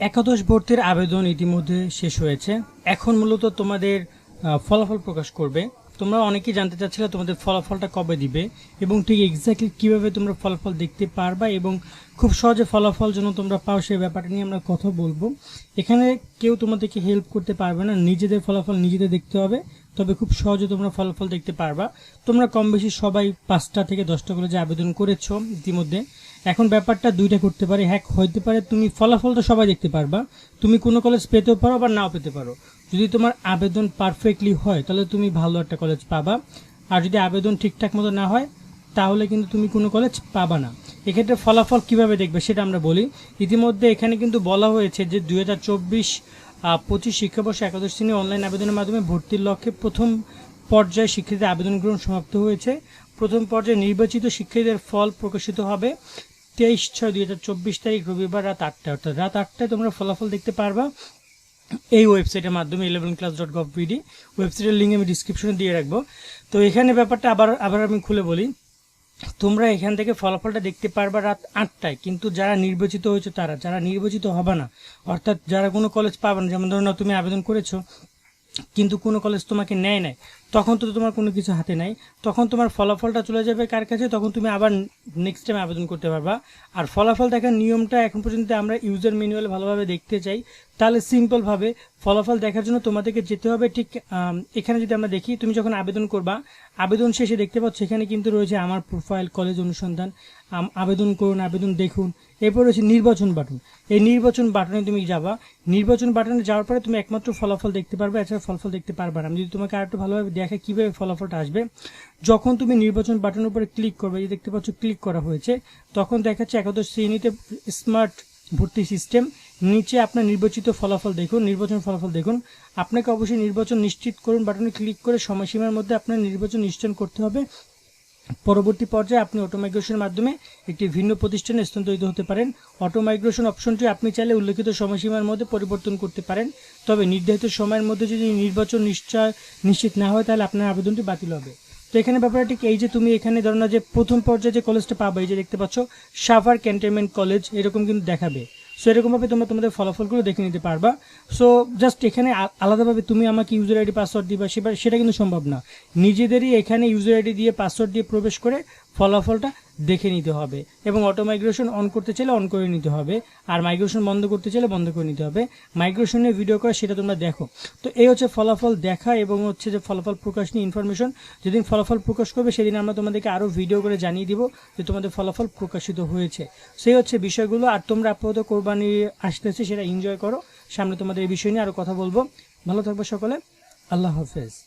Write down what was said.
একাদশ ভর্তির আবেদন ইতিমধ্যে শেষ হয়েছে। এখন মূলত তোমাদের ফলাফল প্রকাশ করবে। তোমরা অনেকেই জানতে চাচ্ছিলে তোমাদের ফলাফলটা কবে দিবে এবং ঠিক এক্স্যাক্টলি কীভাবে তোমরা ফলাফল দেখতে পারবা এবং খুব সহজে ফলাফল যেন তোমরা পাও সেই ব্যাপারটা নিয়ে আমরা কথা বলব। এখানে কেউ তোমাদেরকে হেল্প করতে পারবে না, নিজেদের ফলাফল নিজেদের দেখতে হবে, তবে খুব সহজে তোমরা ফলাফল দেখতে পারবা। তোমরা কম বেশি সবাই পাঁচটা থেকে দশটা কলেজে আবেদন করেছ ইতিমধ্যে এখন ব্যাপারটা দুইটা করতে পারে, হ্যাক হইতে পারে, তুমি ফলাফল তো সবাই দেখতে পারবা। তুমি কোনো কলেজ পেতেও পারো বা নাও পেতে পারো। যদি তোমার আবেদন পারফেক্টলি হয়, তাহলে তুমি ভালো একটা কলেজ পাবা। আর যদি আবেদন ঠিকঠাক মতো না হয়, তাহলে কিন্তু তুমি কোনো কলেজ পাবা না। এক্ষেত্রে ফলাফল কীভাবে দেখবে সেটা আমরা বলি। ইতিমধ্যে এখানে কিন্তু বলা হয়েছে যে দুই হাজার চব্বিশ পঁচিশ শিক্ষাবর্ষে একাদশ শ্রেণি অনলাইন আবেদনের মাধ্যমে ভর্তির লক্ষ্যে প্রথম পর্যায়ে শিক্ষার্থীদের আবেদন গ্রহণ সমাপ্ত হয়েছে। প্রথম পর্যায়ে নির্বাচিত শিক্ষার্থীদের ফল প্রকাশিত হবে। তেইশ ছয় দুই হাজার চব্বিশ তারিখ রবিবার রাত আটটায়, অর্থাৎ রাত আটটায় তোমরা ফলাফল দেখতে পারবা এই ওয়েবসাইটের মাধ্যমে eleven class dot gov BD ওয়েবসাইটের লিঙ্ক আমি ডিসক্রিপশনে দিয়ে রাখব। তো এখানে ব্যাপারটা আবার আবার আমি খুলে বলি। তোমরা এখান থেকে ফলাফলটা দেখতে পারবা রাত আটটায়, কিন্তু যারা নির্বাচিত হয়েছে তারা, যারা নির্বাচিত হবে না, অর্থাৎ যারা কোনো কলেজ পাবে না, যেমন ধরো তুমি আবেদন করেছ, কিন্তু কোনো কলেজ তোমাকে নেয় নাই তখন তো তোমার কোনো কিছু হাতে নাই। তখন তোমার ফলাফলটা চলে যাবে কার কাছে, তখন তুমি আবার নেক্সট টাইম আবেদন করতে পারবা। আর ফলাফল দেখার নিয়মটা এখন পর্যন্ত আমরা ইউজার ম্যানুয়াল ভালোভাবে দেখতে চাই। তাহলে সিম্পলভাবে ফলাফল দেখার জন্য তোমাদেরকে যেতে হবে ঠিক এখানে যদি আমরা দেখি, তুমি যখন আবেদন করবা, আবেদন শেষে দেখতে পাচ্ছ এখানে কিন্তু রয়েছে আমার প্রোফাইল কলেজ অনুসন্ধান আবেদন করুন, আবেদন দেখুন। এরপর রয়েছে নির্বাচন বাটন এই নির্বাচন বাটনে তুমি যাবা। নির্বাচন বাটনে যাওয়ার পরে তুমি একমাত্র ফলাফল দেখতে পারবে, এছাড়া ফলাফল দেখতে পারবে না। আমি যদি তোমাকে আরেকটু ভালোভাবে দেখে কীভাবে ফলাফলটা আসবে। যখন তুমি নির্বাচন বাটনের উপরে ক্লিক করবে, এই দেখতে পাচ্ছ ক্লিক করা হয়েছে, তখন দেখাচ্ছে একাদশ শ্রেণীতে স্মার্ট ভর্তি সিস্টেম নিচে আপনার নির্বাচিত ফলাফল দেখুন, নির্বাচন ফলাফল দেখুন। আপনাকে অবশ্যই নির্বাচন নিশ্চিত করুন বাটনে ক্লিক করে সময়সীমার মধ্যে আপনার নির্বাচন নিশ্চয় করতে হবে। পরবর্তী পর্যায়ে আপনি অটো মাইগ্রেশনের মাধ্যমে একটি ভিন্ন প্রতিষ্ঠানে স্থানান্তরিত হতে পারেন। অটো মাইগ্রেশন অপশনটি আপনি চাইলে উল্লেখিত সময়সীমার মধ্যে পরিবর্তন করতে পারেন। তবে নির্ধারিত সময়ের মধ্যে যদি নির্বাচন নিশ্চয় নিশ্চিত না হয়, তাহলে আপনার আবেদনটি বাতিল হবে। তো এখানে ব্যাপারটা ঠিক এই যে তুমি এখানে ধরো না যে প্রথম পর্যায়ে যে কলেজটা পাবে, এই যে দেখতে পাচ্ছ, সাভার ক্যান্টনমেন্ট কলেজ এরকম কিন্তু দেখাবে। সো এরকমভাবে তোমরা তোমাদের ফলাফলগুলো দেখে নিতে পারবা। সো জাস্ট এখানে আলাদাভাবে তুমি আমাকে ইউজার আইডি পাসওয়ার্ড দিবা, সেবার সেটা কিন্তু সম্ভব না। নিজেদেরই এখানে ইউজার আইডি দিয়ে পাসওয়ার্ড দিয়ে প্রবেশ করে ফলাফলটা দেখে নিতে হবে। এবং অটো মাইগ্রেশন অন করতে চাইলে অন করে নিতে হবে। আর মাইগ্রেশন বন্ধ করতে চাইলে বন্ধ করে নিতে হবে। মাইগ্রেশনে ভিডিও করা, সেটা তোমরা দেখো। তো এই হচ্ছে ফলাফল দেখা এবং হচ্ছে যে ফলাফল প্রকাশ নিয়ে ইনফরমেশন যেদিন ফলাফল প্রকাশ করবে, সেদিন আমরা তোমাদেরকে আরও ভিডিও করে জানিয়ে দিব যে তোমাদের ফলাফল প্রকাশিত হয়েছে। সেই হচ্ছে বিষয়গুলো। আর তোমরা আপাতত কোরবানি আসতেছে সেটা এনজয় করো। সামনে তোমাদের এই বিষয় নিয়ে আরও কথা বলব। ভালো থাকবে সকলে। আল্লাহ হাফেজ।